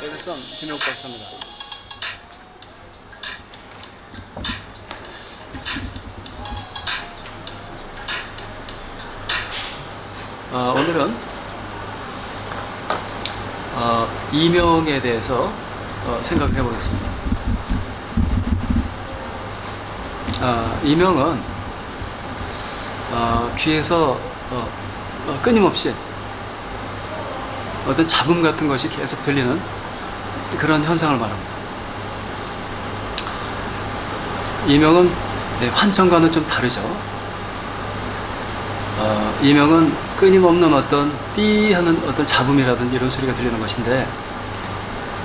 김용 박사입니다. 아, 오늘은 어, 이명에 대해서 어, 생각을 해보겠습니다. 아, 이명은 어, 귀에서 어, 어, 끊임없이 어떤 잡음 같은 것이 계속 들리는 그런 현상을 말합니다. 이명은 네, 환청과는 좀 다르죠. 어, 이명은 끊임없는 어떤 띠 하는 어떤 잡음이라든지 이런 소리가 들리는 것인데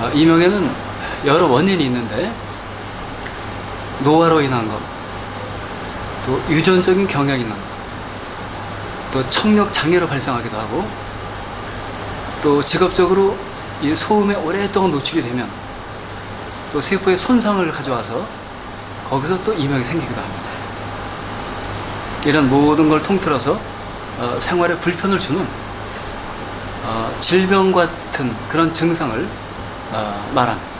어, 이명에는 여러 원인이 있는데 노화로 인한 것, 또 유전적인 경향이 있는 것, 또 청력 장애로 발생하기도 하고 또 직업적으로 이 소음에 오랫동안 노출이 되면 또 세포에 손상을 가져와서 거기서 또 이명이 생기기도 합니다. 이런 모든 걸 통틀어서 어, 생활에 불편을 주는 어, 질병 같은 그런 증상을 어, 말합니다.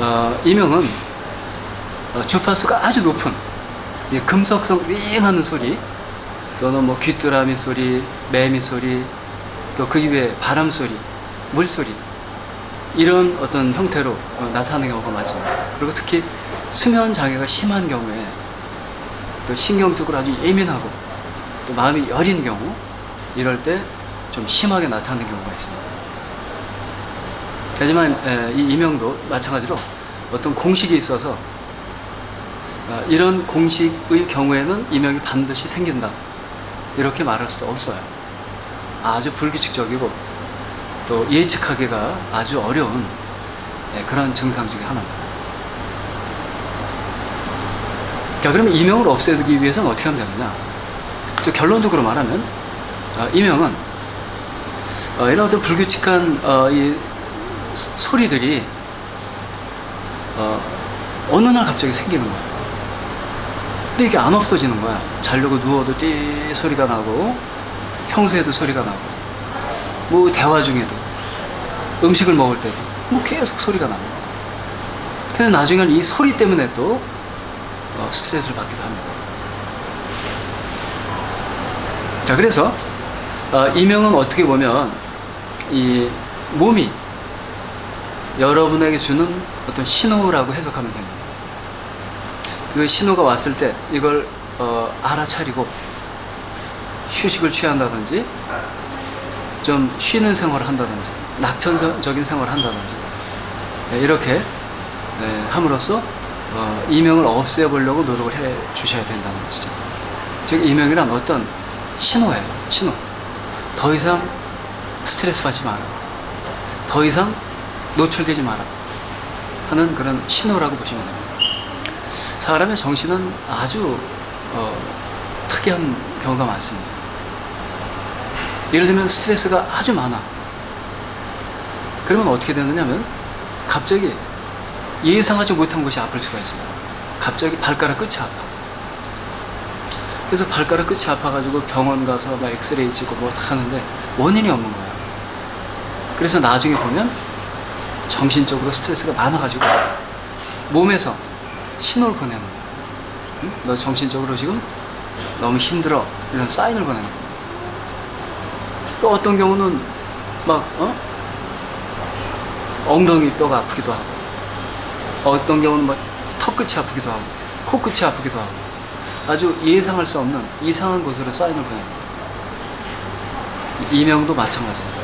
어, 이명은 어, 주파수가 아주 높은 이 금속성 윙하는 소리 또는 뭐 귀뚜라미 소리, 매미 소리, 또 그 이외에 바람 소리, 물 소리 이런 어떤 형태로 어, 나타나는 경우가 많습니다. 그리고 특히 수면 장애가 심한 경우에 또 신경적으로 아주 예민하고 또 마음이 여린 경우 이럴 때 좀 심하게 나타나는 경우가 있습니다. 하지만 에, 이 이명도 마찬가지로 어떤 공식이 있어서 어, 이런 공식의 경우에는 이명이 반드시 생긴다 이렇게 말할 수도 없어요. 아주 불규칙적이고 또 예측하기가 아주 어려운 예, 그런 증상 중에 하나입니다. 자, 그러면 이명을 없애기 위해서는 어떻게 하면 되느냐? 저 결론적으로 말하면 어, 이명은 어, 이런 어떤 불규칙한 어, 이 소- 소리들이 어, 어느 날 갑자기 생기는 거야. 근데 이게 안 없어지는 거야. 자려고 누워도 띠 소리가 나고 평소에도 소리가 나고 뭐 대화 중에도 음식을 먹을 때도 뭐 계속 소리가 나고 근데 나중에는 이 소리 때문에 또 어, 스트레스를 받기도 합니다. 자 그래서 어, 이명은 어떻게 보면 이 몸이 여러분에게 주는 어떤 신호라고 해석하면 됩니다. 그 신호가 왔을 때 이걸 어, 알아차리고 휴식을 취한다든지 좀 쉬는 생활을 한다든지 낙천적인 생활을 한다든지 네, 이렇게 네, 함으로써 어, 이명을 없애보려고 노력을 해 주셔야 된다는 것이죠. 즉 이명이란 어떤 신호예요. 신호. 더 이상 스트레스 받지 마라. 더 이상 노출되지 마라. 하는 그런 신호라고 보시면 됩니다. 사람의 정신은 아주 어, 특이한 경우가 많습니다. 예를 들면 스트레스가 아주 많아. 그러면 어떻게 되느냐면 갑자기 예상하지 못한 것이 아플 수가 있어요. 갑자기 발가락 끝이 아파. 그래서 발가락 끝이 아파가지고 병원 가서 막 엑스레이 찍고 뭐 다 하는데 원인이 없는 거예요. 그래서 나중에 보면 정신적으로 스트레스가 많아가지고 몸에서 신호를 보내는 거예요. 응? 너 정신적으로 지금 너무 힘들어. 이런 사인을 보내는 거예요. 또 어떤 경우는 막, 어? 엉덩이 뼈가 아프기도 하고, 어떤 경우는 막 턱끝이 아프기도 하고, 코끝이 아프기도 하고, 아주 예상할 수 없는 이상한 곳으로 사인을 보내는 거예요. 이명도 마찬가지입니다.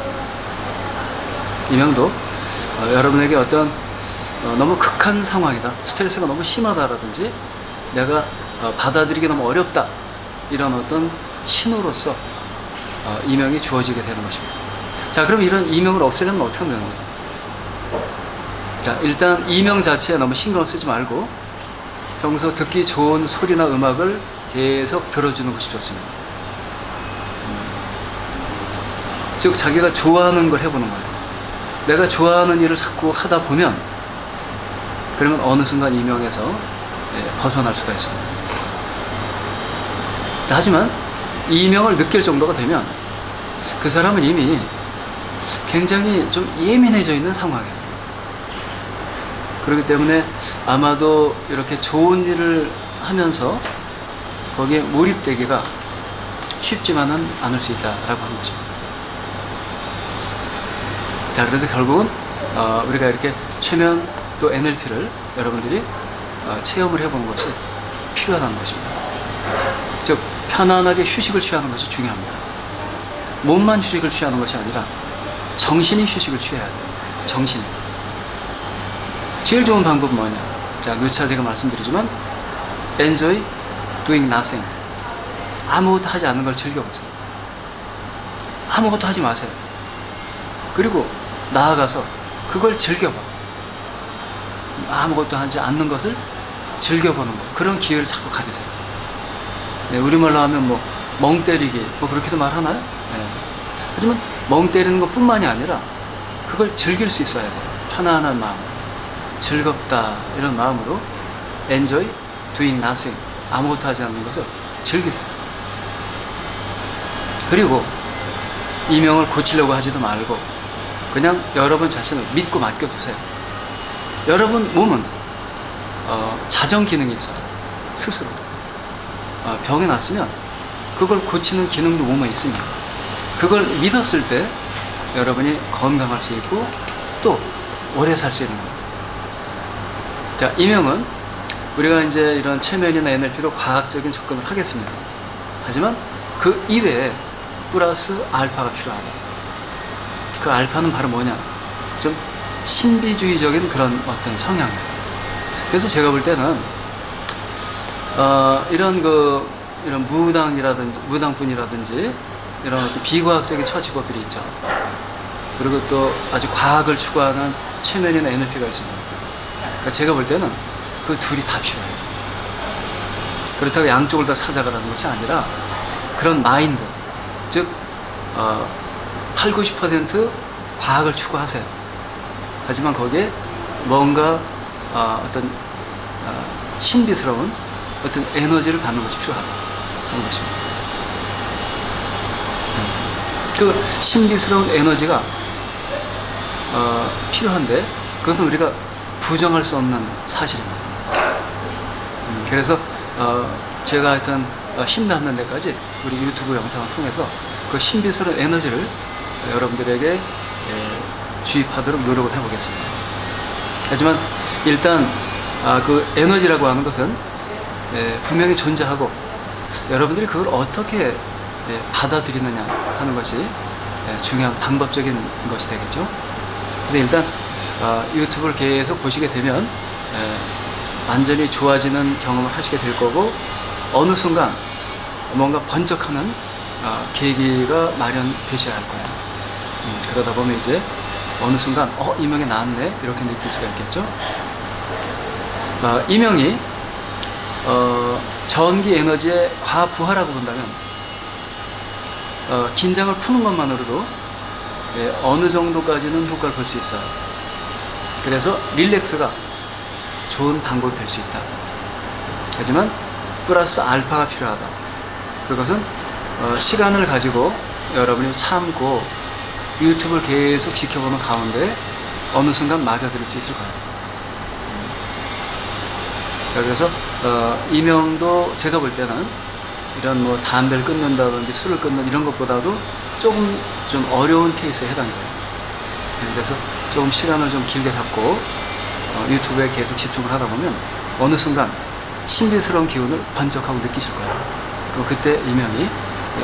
이명도 어, 여러분에게 어떤 어, 너무 극한 상황이다, 스트레스가 너무 심하다라든지 내가 어, 받아들이기 너무 어렵다 이런 어떤 신호로서 어, 이명이 주어지게 되는 것입니다. 자, 그럼 이런 이명을 없애려면 어떻게 하면 되는 거예요? 자, 일단 이명 자체에 너무 신경을 쓰지 말고 평소 듣기 좋은 소리나 음악을 계속 들어주는 것이 좋습니다. 음. 즉, 자기가 좋아하는 걸 해보는 거예요. 내가 좋아하는 일을 자꾸 하다 보면 그러면 어느 순간 이명에서 예, 벗어날 수가 있습니다. 자, 하지만 이명을 느낄 정도가 되면 그 사람은 이미 굉장히 좀 예민해져 있는 상황이에요. 그렇기 때문에 아마도 이렇게 좋은 일을 하면서 거기에 몰입되기가 쉽지만은 않을 수 있다라고 하는 거죠. 자, 그래서 결국은 어, 우리가 이렇게 최면 또 NLP를 여러분들이 어, 체험을 해보는 것이 필요하다는 것입니다. 즉 편안하게 휴식을 취하는 것이 중요합니다. 몸만 휴식을 취하는 것이 아니라 정신이 휴식을 취해야 돼요. 정신이. 제일 좋은 방법은 뭐냐? 자, 누차 제가 말씀드리지만 enjoy doing nothing. 아무것도 하지 않는 걸 즐겨보세요. 아무것도 하지 마세요. 그리고 나아가서 그걸 즐겨봐. 아무것도 하지 않는 것을 즐겨보는 거. 그런 기회를 자꾸 가지세요. 네, 우리말로 하면 뭐, 멍 때리기, 뭐 그렇게도 말하나요? 네. 하지만 멍 때리는 것 뿐만이 아니라 그걸 즐길 수 있어야 돼요. 편안한 마음. 즐겁다. 이런 마음으로 enjoy doing nothing. 아무것도 하지 않는 것을 즐기세요. 그리고 이명을 고치려고 하지도 말고 그냥 여러분 자신을 믿고 맡겨두세요. 여러분 몸은 어, 자정 기능이 있어요. 스스로. 어, 병이 났으면 그걸 고치는 기능도 몸에 있습니다. 그걸 믿었을 때 여러분이 건강할 수 있고 또 오래 살 수 있는 겁니다. 자, 이명은 우리가 이제 이런 체면이나 NLP로 과학적인 접근을 하겠습니다. 하지만 그 이외에 플러스 알파가 필요하다. 그 알파는 바로 뭐냐? 좀 신비주의적인 그런 어떤 성향이에요. 그래서 제가 볼 때는 어, 이런 그 이런 무당이라든지 무당분이라든지 이런 비과학적인 처치법들이 있죠. 그리고 또 아주 과학을 추구하는 최면이나 NLP가 있습니다. 그러니까 제가 볼 때는 그 둘이 다 필요해요. 그렇다고 양쪽을 다 찾아가라는 것이 아니라 그런 마인드, 즉 어, 8, 90% 과학을 추구하세요. 하지만 거기에 뭔가 어, 어떤 어, 신비스러운 어떤 에너지를 갖는 것이 필요하다 하는 것입니다. 음. 그 신비스러운 에너지가 어, 필요한데 그것은 우리가 부정할 수 없는 사실입니다. 음, 그래서 어, 제가 하여튼 어, 힘닿는 데까지 우리 유튜브 영상을 통해서 그 신비스러운 에너지를 여러분들에게 예, 주입하도록 노력을 해보겠습니다. 하지만 일단 아, 그 에너지라고 하는 것은 예, 분명히 존재하고 여러분들이 그걸 어떻게 예, 받아들이느냐 하는 것이 예, 중요한 방법적인 것이 되겠죠. 그래서 일단 아, 유튜브를 계속 보시게 되면 예, 완전히 좋아지는 경험을 하시게 될 거고 어느 순간 뭔가 번쩍하는 아, 계기가 마련되셔야 할 거예요. 음, 그러다 보면 이제 어느 순간 어 이명이 나왔네 이렇게 느낄 수가 있겠죠. 아, 이명이 어, 전기 에너지의 과부하라고 본다면 어, 긴장을 푸는 것만으로도 예, 어느 정도까지는 효과를 볼 수 있어요. 그래서 릴렉스가 좋은 방법이 될 수 있다. 하지만 플러스 알파가 필요하다. 그것은 어, 시간을 가지고 여러분이 참고 유튜브를 계속 지켜보는 가운데 어느 순간 맞아들일 수 있을 거예요. 자, 그래서, 어, 이명도 제가 볼 때는 이런 뭐 담배를 끊는다든지 술을 끊는 이런 것보다도 조금 좀 어려운 케이스에 해당돼요. 그래서 조금 시간을 좀 길게 잡고 어, 유튜브에 계속 집중을 하다 보면 어느 순간 신비스러운 기운을 번쩍하고 느끼실 거예요. 그럼 그때 이명이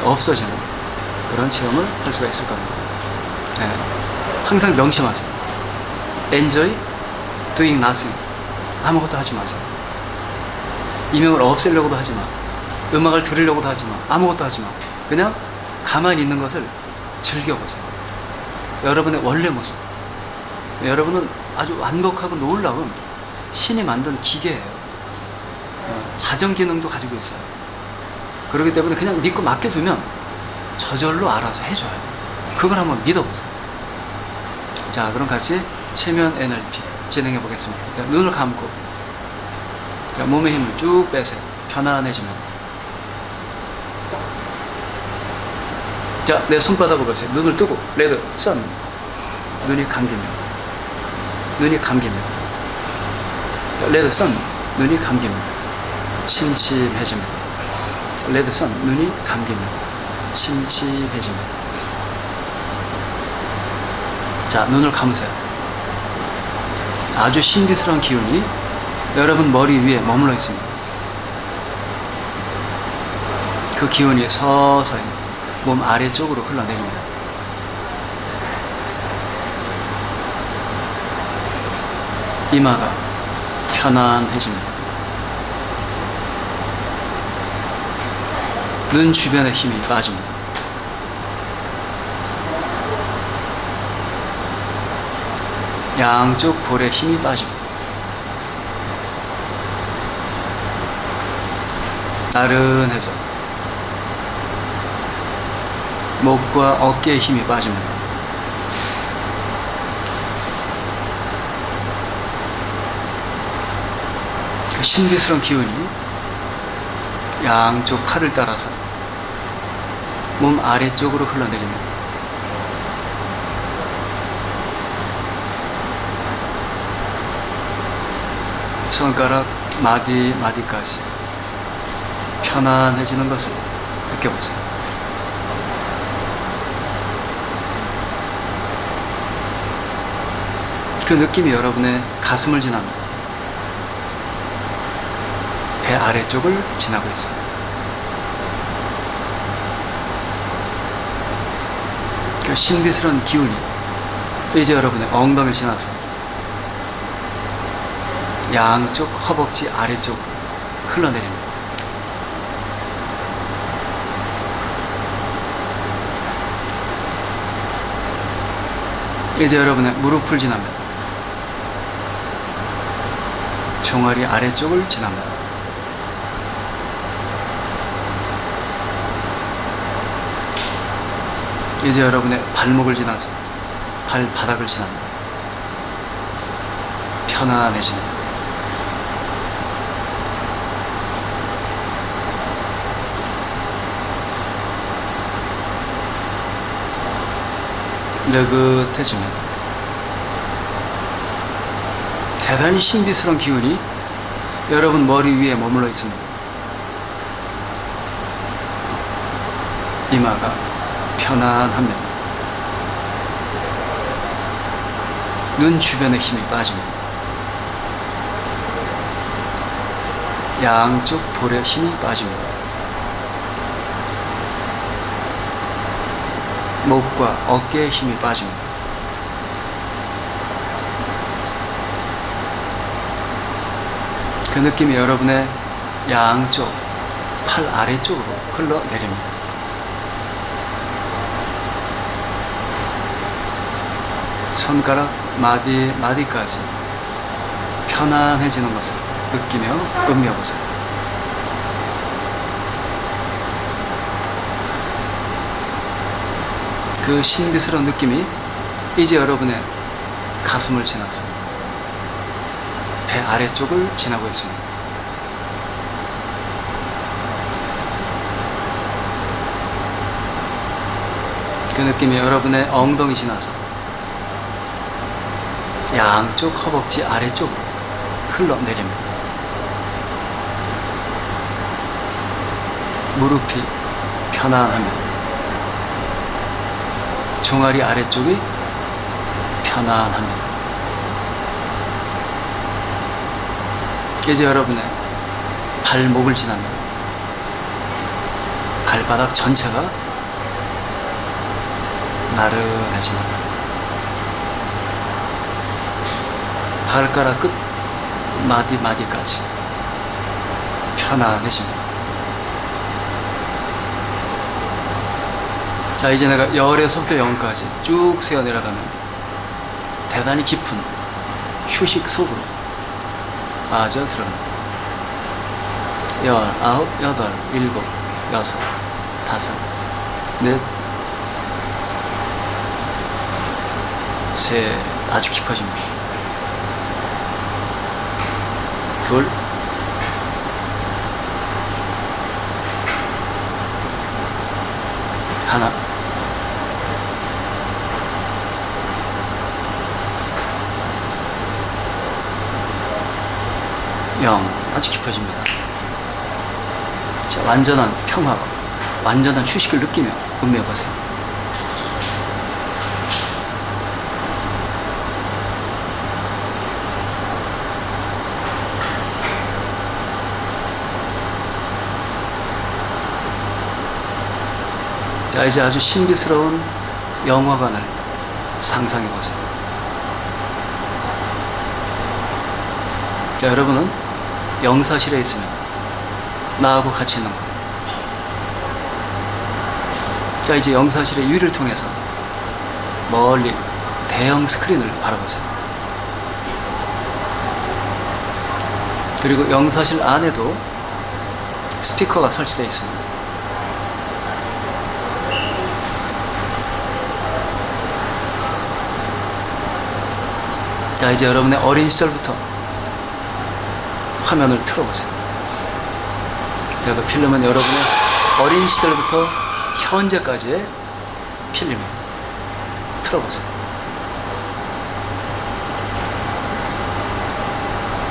없어지는 그런 체험을 할 수가 있을 겁니다. 네. 항상 명심하세요. Enjoy doing nothing. 아무것도 하지 마세요. 이명을 없애려고도 하지 마. 음악을 들으려고도 하지 마. 아무것도 하지 마. 그냥 가만히 있는 것을 즐겨보세요. 여러분의 원래 모습. 여러분은 아주 완벽하고 놀라운 신이 만든 기계예요. 어, 자정 기능도 가지고 있어요. 그렇기 때문에 그냥 믿고 맡겨두면 저절로 알아서 해줘요. 그걸 한번 믿어보세요. 자, 그럼 같이 체면 NLP 진행해 보겠습니다. 자, 눈을 감고 자, 몸의 힘을 쭉 빼세요. 편안해지면. 자, 내 손바닥을 보세요. 눈을 뜨고 레드, 선. 눈이 감깁니다. 눈이 감깁니다. 레드 선 눈이 감깁니다. 침침해집니다. 레드 선 눈이 감깁니다. 침침해집니다. 자, 눈을 감으세요. 아주 신비스러운 기운이 여러분 머리 위에 머물러 있습니다. 그 기운이 서서히 몸 아래쪽으로 흘러내립니다. 이마가 편안해집니다. 눈 주변의 힘이 빠집니다. 양쪽 볼에 힘이 빠집니다. 나른해져 목과 어깨에 힘이 빠집니다. 그 신비스러운 기운이 양쪽 팔을 따라서 몸 아래쪽으로 흘러내립니다. 손가락 마디 마디까지 편안해지는 것을 느껴보세요. 그 느낌이 여러분의 가슴을 지납니다. 배 아래쪽을 지나고 있어요. 그 신비스러운 기운이 이제 여러분의 엉덩이를 지나서 양쪽 허벅지 아래쪽으로 흘러내립니다. 이제 여러분의 무릎을 지납니다. 종아리 아래쪽을 지납니다. 이제 여러분의 발목을 지나서 발바닥을 지납니다. 편안해집니다. 느긋해집니다. 대단히 신비스러운 기운이 여러분 머리 위에 머물러 있습니다. 이마가 편안합니다. 눈 주변에 힘이 빠집니다. 양쪽 볼에 힘이 빠집니다. 목과 어깨에 힘이 빠집니다. 그 느낌이 여러분의 양쪽 팔 아래쪽으로 흘러내립니다. 손가락 마디 마디까지 편안해지는 것을 느끼며 음미해보세요. 그 신비스러운 느낌이 이제 여러분의 가슴을 지나서 배 아래쪽을 지나고 있습니다. 그 느낌이 여러분의 엉덩이 지나서 양쪽 허벅지 아래쪽으로 흘러내립니다. 무릎이 편안합니다. 종아리 아래쪽이 편안합니다. 이제 여러분의 발목을 지나면 발바닥 전체가 나른해집니다. 발가락 끝 마디 마디까지 편안해집니다. 자 이제 내가 열에서부터 영까지 쭉 세어 내려가면 대단히 깊은 휴식 속으로 빠져 들어갑니다. 열, 아홉, 여덟, 일곱, 여섯, 다섯, 넷, 셋, 아주 깊어집니다. 둘, 하나, 영 아주 깊어집니다. 자, 완전한 평화, 완전한 휴식을 느끼며 음미해 보세요. 자, 이제 아주 신비스러운 영화관을 상상해 보세요. 자, 여러분은 영사실에 있으면 나하고 같이 있는 거예요. 자, 이제 영사실의 유리를 통해서 멀리 대형 스크린을 바라보세요. 그리고 영사실 안에도 스피커가 설치되어 있습니다. 자, 이제 여러분의 어린 시절부터 화면을 틀어보세요. 자, 그 필름은 여러분의 어린 시절부터 현재까지의 필름입니다. 틀어보세요.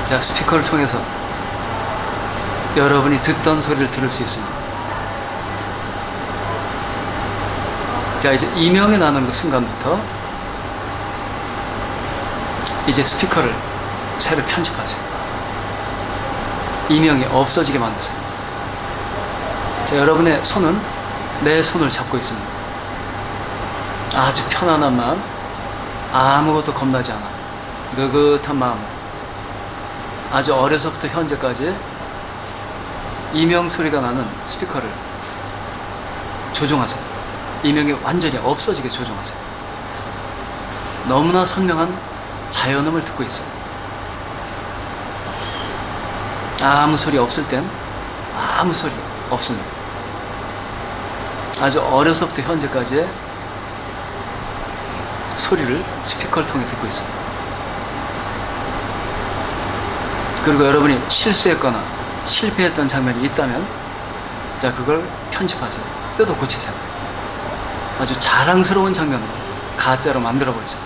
자, 스피커를 통해서 여러분이 듣던 소리를 들을 수 있습니다. 자, 이제 이명이 나는 그 순간부터 이제 스피커를 새로 편집하세요. 이명이 없어지게 만드세요. 자, 여러분의 손은 내 손을 잡고 있습니다. 아주 편안한 마음, 아무것도 겁나지 않아. 느긋한 마음. 아주 어려서부터 현재까지 이명 소리가 나는 스피커를 조종하세요. 이명이 완전히 없어지게 조종하세요. 너무나 선명한 자연음을 듣고 있어요. 아무 소리 없을 땐 아무 소리 없습니다. 아주 어려서부터 현재까지의 소리를 스피커를 통해 듣고 있어요. 그리고 여러분이 실수했거나 실패했던 장면이 있다면 자 그걸 편집하세요. 뜯어 고치세요. 아주 자랑스러운 장면으로 가짜로 만들어 버리세요.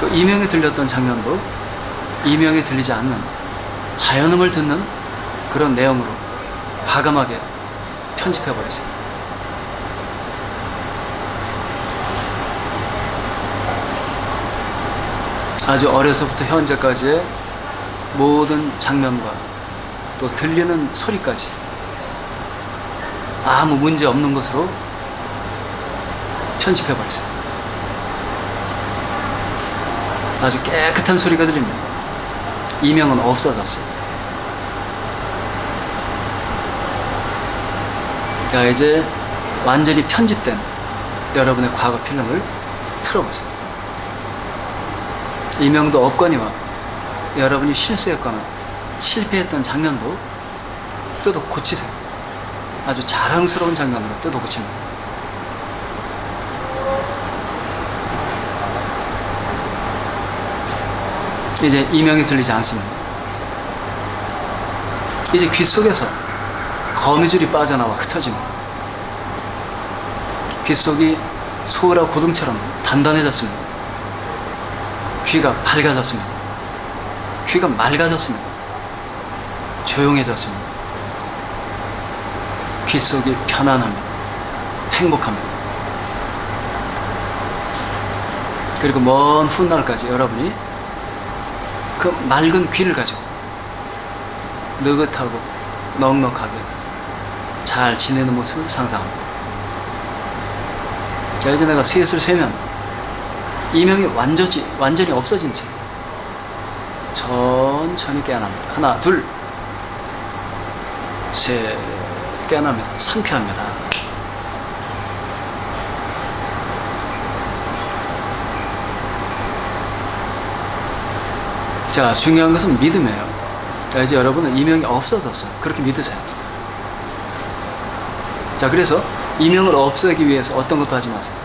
또 이명이 들렸던 장면도 이명이 들리지 않는 자연음을 듣는 그런 내용으로 과감하게 편집해 버리세요. 아주 어려서부터 현재까지의 모든 장면과 또 들리는 소리까지 아무 문제 없는 것으로 편집해 버리세요. 아주 깨끗한 소리가 들립니다. 이명은 없어졌어요. 자, 이제 완전히 편집된 여러분의 과거 필름을 틀어보세요. 이명도 없거니와 여러분이 실수했거나 실패했던 장면도 뜯어 고치세요. 아주 자랑스러운 장면으로 뜯어 고칩니다. 이제 이명이 들리지 않습니다. 이제 귀 속에서 거미줄이 빠져나와 흩어집니다. 귀 속이 소라 고등처럼 단단해졌습니다. 귀가 밝아졌습니다. 귀가 맑아졌습니다. 조용해졌습니다. 귀 속이 편안합니다. 행복합니다. 그리고 먼 훗날까지 여러분이 그 맑은 귀를 가지고 느긋하고 넉넉하게 잘 지내는 모습을 상상합니다. 자, 이제 내가 셋을 세면 이명이 완전히, 완전히 없어진 채 천천히 깨어납니다. 하나, 둘, 셋, 깨어납니다. 상쾌합니다. 자, 중요한 것은 믿음이에요. 자, 이제 여러분은 이명이 없어졌어요. 그렇게 믿으세요. 자, 그래서 이명을 없애기 위해서 어떤 것도 하지 마세요.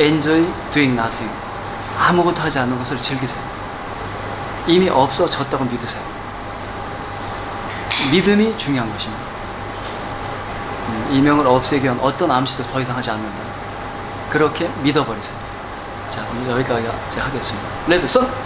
Enjoy doing nothing. 아무것도 하지 않는 것을 즐기세요. 이미 없어졌다고 믿으세요. 믿음이 중요한 것입니다. 음, 이명을 없애기 위한 어떤 암시도 더 이상 하지 않는다. 그렇게 믿어버리세요. 자, 오늘 여기까지 하겠습니다. 레드, 선!